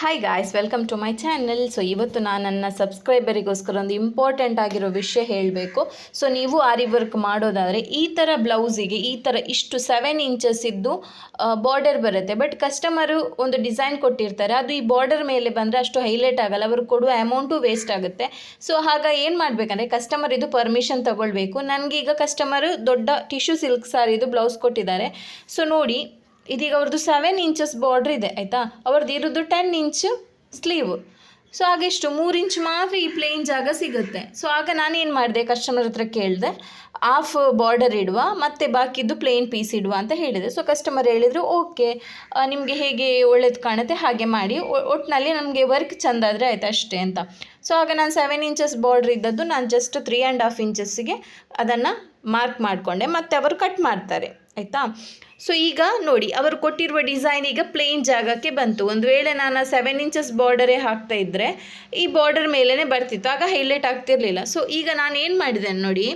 Hi guys welcome to my channel so ಇವತ್ತು ನಾನು ನನ್ನ ಸಬ್ಸ್ಕ್ರೈಬರಿಗೋಸ್ಕರ ಒಂದು ಇಂಪಾರ್ಟೆಂಟ್ ಆಗಿರೋ ವಿಷಯ ಹೇಳಬೇಕು. ಸೊ ನೀವು ಆರಿ ವರ್ಕ್ ಮಾಡೋದಾದರೆ ಈ ಥರ ಬ್ಲೌಸಿಗೆ ಈ ಥರ ಇಷ್ಟು ಸೆವೆನ್ ಇಂಚಸ್ ಇದ್ದು ಬಾರ್ಡರ್ ಬರುತ್ತೆ. ಬಟ್ ಕಸ್ಟಮರು ಒಂದು ಡಿಸೈನ್ ಕೊಟ್ಟಿರ್ತಾರೆ. ಅದು ಈ ಬಾರ್ಡರ್ ಮೇಲೆ ಬಂದರೆ ಅಷ್ಟು ಹೈಲೈಟ್ ಆಗಲ್ಲ. ಅವರು ಕೊಡುವ ಅಮೌಂಟು ವೇಸ್ಟ್ ಆಗುತ್ತೆ. ಸೊ ಹಾಗ ಏನು ಮಾಡಬೇಕಂದ್ರೆ ಕಸ್ಟಮರ್ ಇದು ಪರ್ಮಿಷನ್ ತಗೊಳ್ಬೇಕು. ನನಗೀಗ ಕಸ್ಟಮರು ದೊಡ್ಡ ಟಿಶ್ಯೂ ಸಿಲ್ಕ್ ಸಾರಿದು ಬ್ಲೌಸ್ ಕೊಟ್ಟಿದ್ದಾರೆ. ಸೊ ನೋಡಿ ಇದೀಗ ಅವ್ರದ್ದು ಸೆವೆನ್ ಇಂಚಸ್ ಬಾರ್ಡ್ರ್ ಇದೆ, ಆಯಿತಾ? ಅವ್ರದ್ದು ಇರೋದು ಟೆನ್ ಇಂಚ್ ಸ್ಲೀವ್ ಸೊ ಹಾಗೆಷ್ಟು ಮೂರು ಇಂಚ್ ಮಾತ್ರ ಈ ಪ್ಲೇನ್ ಜಾಗ ಸಿಗುತ್ತೆ. ಸೊ ಆಗ ನಾನೇನು ಮಾಡಿದೆ? ಕಸ್ಟಮರ್ ಹತ್ರ ಕೇಳಿದೆ ಆಫ್ ಬಾರ್ಡರ್ ಇಡುವ, ಮತ್ತು ಬಾಕಿದ್ದು ಪ್ಲೇನ್ ಪೀಸ್ ಇಡುವ ಅಂತ ಹೇಳಿದೆ. ಸೊ ಕಸ್ಟಮರ್ ಹೇಳಿದರು ಓಕೆ ನಿಮಗೆ ಹೇಗೆ ಒಳ್ಳೇದು ಕಾಣುತ್ತೆ ಹಾಗೆ ಮಾಡಿ. ಒಟ್ಟಿನಲ್ಲಿ ನಮಗೆ ವರ್ಕ್ ಚೆಂದ ಆದರೆ ಆಯ್ತು ಅಷ್ಟೇ ಅಂತ. ಸೊ ಆಗ ನಾನು ಸೆವೆನ್ ಇಂಚಸ್ ಬಾರ್ಡ್ರ್ ಇದ್ದದ್ದು ನಾನು ಜಸ್ಟ್ ತ್ರೀ ಆ್ಯಂಡ್ ಹಾಫ್ ಇಂಚಸ್ಸಿಗೆ ಅದನ್ನು ಮಾರ್ಕ್ ಮಾಡಿಕೊಂಡೆ. ಮತ್ತು ಅವರು ಕಟ್ ಮಾಡ್ತಾರೆ. ಆಯಿತಾ? ಸೊ ಈಗ ನೋಡಿ, ಅವರು ಕೊಟ್ಟಿರುವ ಡಿಸೈನ್ ಈಗ ಪ್ಲೇನ್ ಜಾಗಕ್ಕೆ ಬಂತು. ಒಂದು ವೇಳೆ ನಾನು ಸೆವೆನ್ ಇಂಚಸ್ ಬಾರ್ಡರೇ ಹಾಕ್ತಾ ಇದ್ದರೆ ಈ ಬಾರ್ಡರ್ ಮೇಲೇ ಬರ್ತಿತ್ತು. ಆಗ ಹೈಲೈಟ್ ಆಗ್ತಿರಲಿಲ್ಲ. ಸೊ ಈಗ ನಾನು ಏನು ಮಾಡಿದ್ದೇನೆ ನೋಡಿ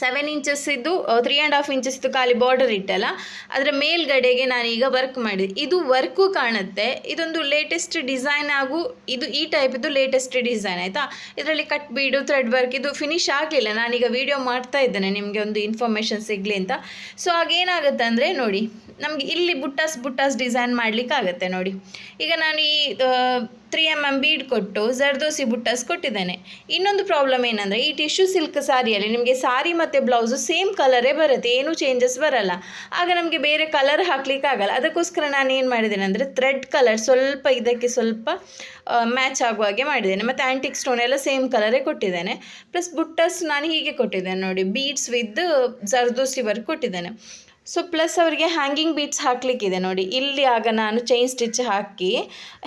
ಸೆವೆನ್ ಇಂಚಸ್ ಇದ್ದು ತ್ರೀ ಆ್ಯಂಡ್ ಹಾಫ್ ಇಂಚಸ್ ಇದ್ದು ಖಾಲಿ ಬಾರ್ಡರ್ ಇಟ್ಟಲ್ಲ. ಅದರ ಮೇಲ್ಗಡೆಗೆ ನಾನೀಗ ವರ್ಕ್ ಮಾಡಿದೆ. ಇದು ವರ್ಕು ಕಾಣುತ್ತೆ. ಇದೊಂದು ಲೇಟೆಸ್ಟ್ ಡಿಸೈನ್ ಹಾಗೂ ಇದು ಈ ಟೈಪಿದ್ದು ಲೇಟೆಸ್ಟ್ ಡಿಸೈನ್ ಆಯಿತಾ? ಇದರಲ್ಲಿ ಕಟ್ ಬೀಡು ಥ್ರೆಡ್ ವರ್ಕ್ ಇದು ಫಿನಿಶ್ ಆಗಲಿಲ್ಲ. ನಾನೀಗ ವಿಡಿಯೋ ಮಾಡ್ತಾ ಇದ್ದೇನೆ, ನಿಮಗೆ ಒಂದು ಇನ್ಫಾರ್ಮೇಷನ್ ಸಿಗಲಿ ಅಂತ. ಸೊ ಆಗೇನಾಗುತ್ತೆ ಅಂದರೆ ನೋಡಿ, ನಮಗೆ ಇಲ್ಲಿ ಬುಟ್ಟಾಸ್ ಬುಟ್ಟಾಸ್ ಡಿಸೈನ್ ಮಾಡಲಿಕ್ಕಾಗತ್ತೆ ನೋಡಿ. ಈಗ ನಾನು ಈ ತ್ರೀ ಎಂ ಎಂ ಬೀಡ್ ಕೊಟ್ಟು ಜರ್ದೋಸಿ ಬುಟ್ಟಾಸ್ ಕೊಟ್ಟಿದ್ದೇನೆ. ಇನ್ನೊಂದು ಪ್ರಾಬ್ಲಮ್ ಏನಂದರೆ, ಈ ಟಿಶ್ಯೂ ಸಿಲ್ಕ್ ಸಾರಿಯಲ್ಲಿ ನಿಮಗೆ ಸಾರಿ ಮತ್ತು ಬ್ಲೌಸು ಸೇಮ್ ಕಲರೇ ಬರುತ್ತೆ, ಏನೂ ಚೇಂಜಸ್ ಬರಲ್ಲ. ಆಗ ನಮಗೆ ಬೇರೆ ಕಲರ್ ಹಾಕ್ಲಿಕ್ಕೆ ಆಗಲ್ಲ. ಅದಕ್ಕೋಸ್ಕರ ನಾನು ಏನು ಮಾಡಿದ್ದೇನೆ ಅಂದರೆ ಥ್ರೆಡ್ ಕಲರ್ ಸ್ವಲ್ಪ ಇದಕ್ಕೆ ಸ್ವಲ್ಪ ಮ್ಯಾಚ್ ಆಗುವ ಹಾಗೆ ಮಾಡಿದ್ದೇನೆ. ಮತ್ತು ಆ್ಯಂಟಿಕ್ ಸ್ಟೋನ್ ಎಲ್ಲ ಸೇಮ್ ಕಲರೇ ಕೊಟ್ಟಿದ್ದೇನೆ. ಪ್ಲಸ್ ಬುಟ್ಟಸ್ ನಾನು ಹೀಗೆ ಕೊಟ್ಟಿದ್ದೇನೆ ನೋಡಿ ಬೀಡ್ಸ್ ವಿತ್ ಜರ್ದೋಸಿ ವರ್ಕ್ ಕೊಟ್ಟಿದ್ದೇನೆ. ಸೊ ಪ್ಲಸ್ ಅವರಿಗೆ ಹ್ಯಾಂಗಿಂಗ್ ಬೀಟ್ಸ್ ಹಾಕಲಿಕ್ಕಿದೆ ನೋಡಿ. ಇಲ್ಲಿ ಆಗ ನಾನು ಚೈನ್ ಸ್ಟಿಚ್ ಹಾಕಿ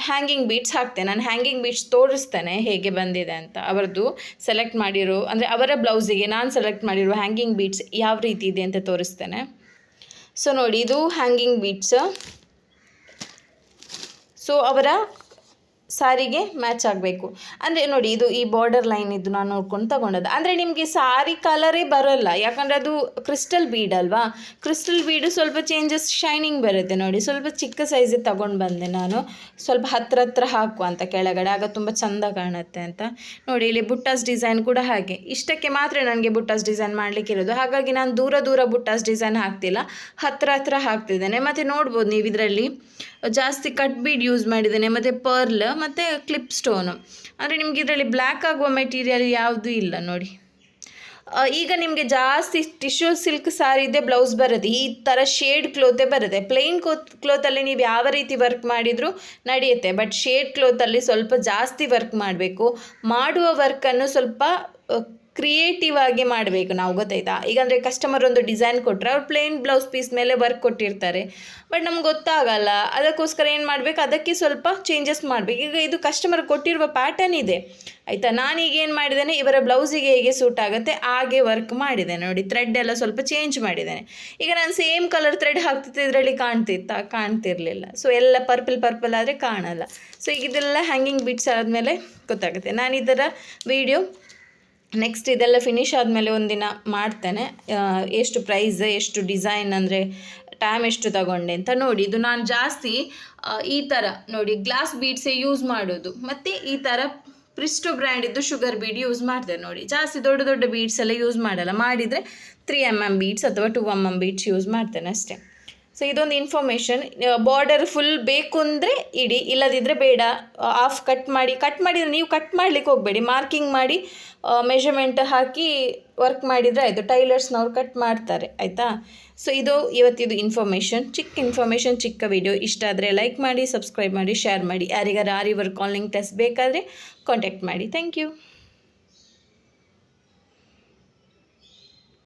ಹ್ಯಾಂಗಿಂಗ್ ಬೀಟ್ಸ್ ಹಾಕ್ತೇನೆ. ನಾನು ಹ್ಯಾಂಗಿಂಗ್ ಬೀಟ್ಸ್ ತೋರಿಸ್ತೇನೆ ಹೇಗೆ ಬಂದಿದೆ ಅಂತ. ಅವರದ್ದು ಸೆಲೆಕ್ಟ್ ಮಾಡಿರೋ, ಅಂದರೆ ಅವರ ಬ್ಲೌಸಿಗೆ ನಾನು ಸೆಲೆಕ್ಟ್ ಮಾಡಿರೋ ಹ್ಯಾಂಗಿಂಗ್ ಬೀಟ್ಸ್ ಯಾವ ರೀತಿ ಇದೆ ಅಂತ ತೋರಿಸ್ತೇನೆ. ಸೊ ನೋಡಿ, ಇದು ಹ್ಯಾಂಗಿಂಗ್ ಬೀಟ್ಸ್ ಸೊ ಅವರ ಸಾರಿಗೆ ಮ್ಯಾಚ್ ಆಗಬೇಕು. ಅಂದರೆ ನೋಡಿ, ಇದು ಈ ಬಾರ್ಡರ್ ಲೈನ್ ಇದು ನಾನು ನೋಡ್ಕೊಂಡು ತಗೊಂಡದ್ದು. ಅಂದರೆ ನಿಮಗೆ ಸಾರಿ ಕಲರೇ ಬರೋಲ್ಲ. ಯಾಕಂದರೆ ಅದು ಕ್ರಿಸ್ಟಲ್ ಬೀಡ್ ಅಲ್ವಾ? ಕ್ರಿಸ್ಟಲ್ ಬೀಡು ಸ್ವಲ್ಪ ಚೇಂಜಸ್ ಶೈನಿಂಗ್ ಬರುತ್ತೆ ನೋಡಿ. ಸ್ವಲ್ಪ ಚಿಕ್ಕ ಸೈಜಿಗೆ ತಗೊಂಡು ಬಂದೆ ನಾನು. ಸ್ವಲ್ಪ ಹತ್ರ ಹತ್ರ ಹಾಕುವ ಅಂತ ಕೆಳಗಡೆ. ಆಗ ತುಂಬ ಚೆಂದ ಕಾಣುತ್ತೆ ಅಂತ. ನೋಡಿ, ಇಲ್ಲಿ ಬುಟ್ಟಾಸ್ ಡಿಸೈನ್ ಕೂಡ ಹಾಗೆ. ಇಷ್ಟಕ್ಕೆ ಮಾತ್ರ ನನಗೆ ಬುಟ್ಟಾಸ್ ಡಿಸೈನ್ ಮಾಡಲಿಕ್ಕೆ ಇರೋದು. ಹಾಗಾಗಿ ನಾನು ದೂರ ದೂರ ಬುಟ್ಟಾಸ್ ಡಿಸೈನ್ ಹಾಕ್ತಿಲ್ಲ. ಹತ್ರ ಹತ್ರ ಹಾಕ್ತಿದ್ದೇನೆ. ಮತ್ತು ನೋಡ್ಬೋದು ನೀವು ಇದರಲ್ಲಿ ಜಾಸ್ತಿ ಕಟ್ ಬೀಡ್ ಯೂಸ್ ಮಾಡಿದ್ದೇನೆ. ಮತ್ತು ಪರ್ಲ್ ಮತ್ತು ಕ್ಲಿಪ್ ಸ್ಟೋನು ಅಂದರೆ ನಿಮ್ಗೆ ಇದರಲ್ಲಿ ಬ್ಲ್ಯಾಕ್ ಆಗುವ ಮೆಟೀರಿಯಲ್ ಯಾವುದೂ ಇಲ್ಲ ನೋಡಿ. ಈಗ ನಿಮಗೆ ಜಾಸ್ತಿ ಟಿಶ್ಯೂ ಸಿಲ್ಕ್ ಸಾರಿ ಇದೆ ಬ್ಲೌಸ್ ಬರುತ್ತೆ. ಈ ಥರ ಶೇಡ್ ಕ್ಲೋತೇ ಬರುತ್ತೆ. ಪ್ಲೇನ್ ಕ್ಲೋತ್ ಕ್ಲೋತಲ್ಲಿ ನೀವು ಯಾವ ರೀತಿ ವರ್ಕ್ ಮಾಡಿದರೂ ನಡೆಯುತ್ತೆ. ಬಟ್ ಶೇಡ್ ಕ್ಲೋತಲ್ಲಿ ಸ್ವಲ್ಪ ಜಾಸ್ತಿ ವರ್ಕ್ ಮಾಡಬೇಕು. ಮಾಡುವ ವರ್ಕನ್ನು ಸ್ವಲ್ಪ ಕ್ರಿಯೇಟಿವ್ ಆಗಿ ಮಾಡಬೇಕು ನಾವು, ಗೊತ್ತಾಯ್ತಾ? ಈಗ ಅಂದರೆ ಕಸ್ಟಮರ್ ಒಂದು ಡಿಸೈನ್ ಕೊಟ್ಟರೆ ಅವ್ರು ಪ್ಲೇನ್ ಬ್ಲೌಸ್ ಪೀಸ್ ಮೇಲೆ ವರ್ಕ್ ಕೊಟ್ಟಿರ್ತಾರೆ. ಬಟ್ ನಮ್ಗೆ ಗೊತ್ತಾಗಲ್ಲ. ಅದಕ್ಕೋಸ್ಕರ ಏನು ಮಾಡಬೇಕು? ಅದಕ್ಕೆ ಸ್ವಲ್ಪ ಚೇಂಜಸ್ ಮಾಡಬೇಕು. ಈಗ ಇದು ಕಸ್ಟಮರ್ ಕೊಟ್ಟಿರುವ ಪ್ಯಾಟರ್ನ್ ಇದೆ. ಆಯಿತಾ? ಈಗ ಏನು ಮಾಡಿದ್ದೇನೆ? ಇವರ ಬ್ಲೌಸಿಗೆ ಹೇಗೆ ಸೂಟ್ ಆಗುತ್ತೆ? ಹಾಗೆ ವರ್ಕ್ ಮಾಡಿದ್ದೇನೆ. ನೋಡಿ ಥ್ರೆಡ್ ಎಲ್ಲ ಸ್ವಲ್ಪ ಚೇಂಜ್ ಮಾಡಿದ್ದೇನೆ. ಈಗ ನಾನು ಸೇಮ್ ಕಲರ್ ಥ್ರೆಡ್ ಹಾಕ್ತಿದ್ದೆ ಇದರಲ್ಲಿ ಕಾಣ್ತಿತ್ತಾ, ಕಾಣ್ತಿರ್ಲಿಲ್ಲ. ಸೊ ಎಲ್ಲ ಪರ್ಪಲ್ ಪರ್ಪಲ್ ಆದರೆ ಕಾಣಲ್ಲ. ಸೊ ಈಗ ಇದೆಲ್ಲ ಹ್ಯಾಂಗಿಂಗ್ ಬಿಟ್ಸ್ ಆದಮೇಲೆ ಗೊತ್ತಾಗುತ್ತೆ. ನಾನು ಇದರ ವಿಡಿಯೋ ನೆಕ್ಸ್ಟ್ ಇದೆಲ್ಲ ಫಿನಿಶ್ ಆದಮೇಲೆ ಒಂದಿನ ಮಾಡ್ತೇನೆ. ಎಷ್ಟು ಪ್ರೈಸ್ ಎಷ್ಟು ಡಿಸೈನ್ ಅಂದರೆ ಟೈಮ್ ಎಷ್ಟು ತಗೊಂಡೆ ಅಂತ ನೋಡಿ. ಇದು ನಾನು ಜಾಸ್ತಿ ಈ ಥರ ನೋಡಿ ಗ್ಲಾಸ್ ಬೀಡ್ಸೇ ಯೂಸ್ ಮಾಡೋದು. ಮತ್ತು ಈ ಥರ ಪ್ರಿಸ್ಟೋ ಬ್ರ್ಯಾಂಡಿದ್ದು ಶುಗರ್ ಬೀಡ್ ಯೂಸ್ ಮಾಡ್ತೇನೆ ನೋಡಿ. ಜಾಸ್ತಿ ದೊಡ್ಡ ದೊಡ್ಡ ಬೀಡ್ಸ್ ಎಲ್ಲ ಯೂಸ್ ಮಾಡಲ್ಲ. ಮಾಡಿದರೆ ತ್ರೀ ಎಂ ಎಂ ಬೀಡ್ಸ್ ಅಥವಾ two M M beads use ಮಾಡ್ತೇನೆ ಅಷ್ಟೇ. ಸೊ ಇದೊಂದು ಇನ್ಫಾರ್ಮೇಷನ್ ಬಾರ್ಡರ್ ಫುಲ್ ಬೇಕು ಅಂದರೆ ಇಡಿ ಇಲ್ಲದಿದ್ದರೆ ಬೇಡ. ಆಫ್ ಕಟ್ ಮಾಡಿ ಕಟ್ ಮಾಡಿದರೆ ನೀವು ಕಟ್ ಮಾಡಲಿಕ್ಕೆ ಹೋಗಬೇಡಿ. ಮಾರ್ಕಿಂಗ್ ಮಾಡಿ ಮೆಷರ್ಮೆಂಟ್ ಹಾಕಿ ವರ್ಕ್ ಮಾಡಿದರೆ ಆಯಿತು. ಟೈಲರ್ಸ್ನವ್ರು ಕಟ್ ಮಾಡ್ತಾರೆ, ಆಯಿತಾ? ಸೊ ಇದು ಇವತ್ತಿದು ಇನ್ಫಾರ್ಮೇಷನ್ ಚಿಕ್ಕ ಇನ್ಫಾರ್ಮೇಷನ್ ಚಿಕ್ಕ ವಿಡಿಯೋ ಇಷ್ಟ ಆದರೆ ಲೈಕ್ ಮಾಡಿ ಸಬ್ಸ್ಕ್ರೈಬ್ ಮಾಡಿ ಶೇರ್ ಮಾಡಿ. ಯಾರಿಗಾರು ಆರಿ ವರ್ಕ್ ಕಾಲಿಂಗ್ ಟೆಸ್ಟ್ ಬೇಕಾದರೆ ಕಾಂಟ್ಯಾಕ್ಟ್ ಮಾಡಿ. Thank you